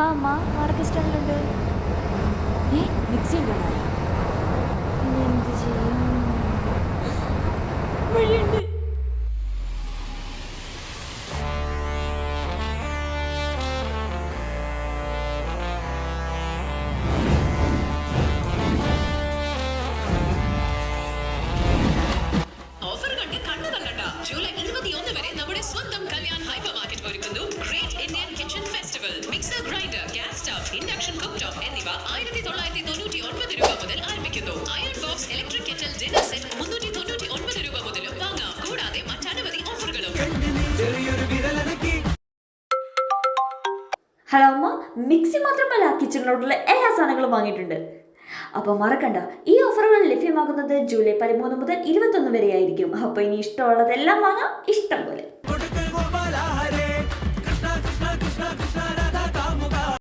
ആ അമ്മ മാർക്ക് സ്റ്റാൻഡിലുണ്ട് ഏ മിക്സി ഉണ്ടോ? ഇനി എന്ത് ചെയ്യും? വഴിയുണ്ട്. ജൂലൈ ഇരുപത്തിയൊന്ന് വരെ നമ്മുടെ സ്വന്തം കല്യാൺ ഹൈപ്പർ മാർക്കറ്റ് ഒരുക്കുന്നു. ഇൻഡക്ഷൻ കുക്ക് ടോപ്പ് എന്നിവ ആയിരത്തി തൊള്ളായിരത്തി തൊണ്ണൂറ്റി ഒൻപത് രൂപ മുതൽ ആരംഭിക്കുന്നു. Iron box electric kettle dinner set മുന്നൂറ്റി തൊണ്ണൂറ്റി ഒൻപത് രൂപ മുതലും വാങ്ങാം. കൂടാതെ മറ്റനവധി ഓഫറുകളും. ഹലോ അമ്മ മിക്സി മാത്രമല്ല കിച്ചണിലോട്ടുള്ള എല്ലാ സാധനങ്ങളും വാങ്ങിയിട്ടുണ്ട്. അപ്പോൾ മറക്കണ്ട ഈ ഓഫറുകൾ ലഭ്യമാകുന്നത് ജൂലൈ പതിമൂന്ന് മുതൽ ഇരുപത്തൊന്ന് വരെ ആയിരിക്കും അപ്പോൾ ഇനി ഇഷ്ടമുള്ളതെല്ലാം വാങ്ങാം ഇഷ്ടം പോലെ.